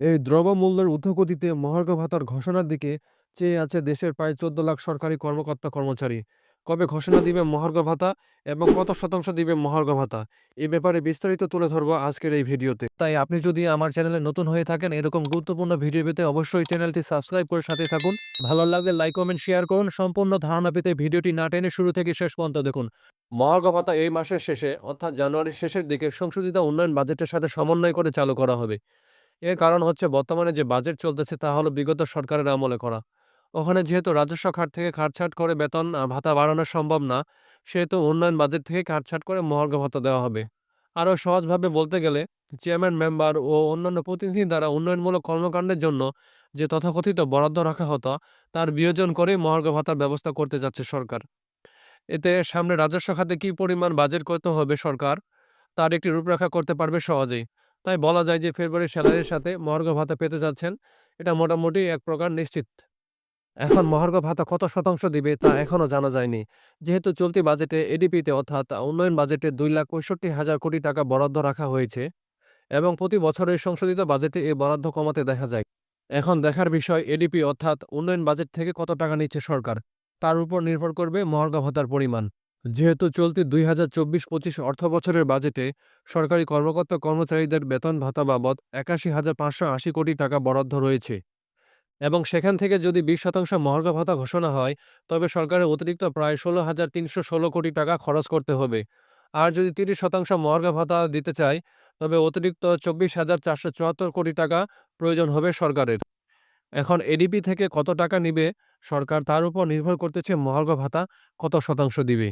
এই দ্রব্যমূল্যের ঊর্ধ্বগতিতে মহার্ঘ ভাতার ঘোষণার দিকে চেয়ে আছে দেশের প্রায় ১৪ লাখ সরকারি কর্মকর্তা-কর্মচারী। কবে ঘোষণা দিবে মহার্ঘ ভাতা এবং কত শতাংশ দিবে মহার্ঘ ভাতা? এ ব্যাপারে বিস্তারিত তুলে ধরবো আজকের এই ভিডিওতে। তাই আপনি যদি আমার চ্যানেলে নতুন হয়ে থাকেন এরকম গুরুত্বপূর্ণ ভিডিও পেতে অবশ্যই চ্যানেলটি সাবস্ক্রাইব করে সাথে থাকুন। ভালো লাগলে লাইক, কমেন্ট, শেয়ার করুন। সম্পূর্ণ ধারণা পেতে ভিডিওটি না টেনে শুরু থেকে শেষ পর্যন্ত দেখুন। মহার্ঘ ভাতা এই মাসের শেষে অর্থাৎ জানুয়ারির শেষের দিকে সংশোধিত উন্নয়ন বাজেটের সাথে সমন্বয় করে চালু করা হবে। এর কারণ হচ্ছে বর্তমানে যে বাজেট চলতেছে তা হলো বিগত সরকারের আমলে করা। ওখানে যেহেতু রাজস্ব খাত থেকে কাটছাঁট করে বেতন ভাতা বাড়ানো সম্ভব না, সেহেতু উন্নয়ন বাজেট থেকে কাটছাঁট করে মহার্ঘ ভাতা দেওয়া হবে। আরও সহজভাবে বলতে গেলে চেয়ারম্যান, মেম্বার ও অন্যান্য প্রতিনিধি দ্বারা উন্নয়নমূলক কর্মকাণ্ডের জন্য যে তথাকথিত বরাদ্দ রাখা হতো, তার বিয়োজন করেই মহার্ঘ ভাতার ব্যবস্থা করতে যাচ্ছে সরকার। এতে সামনে রাজস্ব খাতে কী পরিমাণ বাজেট করতে হবে সরকার, তার একটি রূপরেখা করতে পারবে সহজেই। তাই বলা যায় যে ফেব্রুয়ারির স্যালারির সাথে মহার্ঘ ভাতা পেতে যাচ্ছেন, এটা মোটামুটি এক প্রকার নিশ্চিত। এখন মহার্ঘ ভাতা কত শতাংশ দিবে তা এখনও জানা যায়নি। যেহেতু চলতি বাজেটে এডিপিতে অর্থাৎ উন্নয়ন বাজেটে ২,৬৫,০০০ কোটি টাকা বরাদ্দ রাখা হয়েছে এবং প্রতি বছরের সংশোধিত বাজেটে এ বরাদ্দ কমাতে দেখা যায়। এখন দেখার বিষয় এডিপি অর্থাৎ উন্নয়ন বাজেট থেকে কত টাকা নিচ্ছে সরকার, তার উপর নির্ভর করবে মহার্ঘ ভাতার পরিমাণ। যেহেতু চলতি ২০২৪-২৫ অর্থবছরের বাজেটে সরকারি কর্মকর্তা-কর্মচারীদের বেতন ভাতা বাবদ ৮১,৫৮০ কোটি টাকা বরাদ্দ রয়েছে এবং সেখান থেকে যদি ২০ শতাংশ মহার্ঘ ভাতা ঘোষণা হয়, তবে সরকারের অতিরিক্ত প্রায় ১৬,৩১৬ কোটি টাকা খরচ করতে হবে। আর যদি ৩০ শতাংশ মহার্ঘ ভাতা দিতে চায়, তবে অতিরিক্ত ২৪,৪৭৪ কোটি টাকা প্রয়োজন হবে সরকারের। এখন এডিপি থেকে কত টাকা নিবে সরকার তার উপর নির্ভর করতেছে মহার্ঘ ভাতা কত শতাংশ দিবে।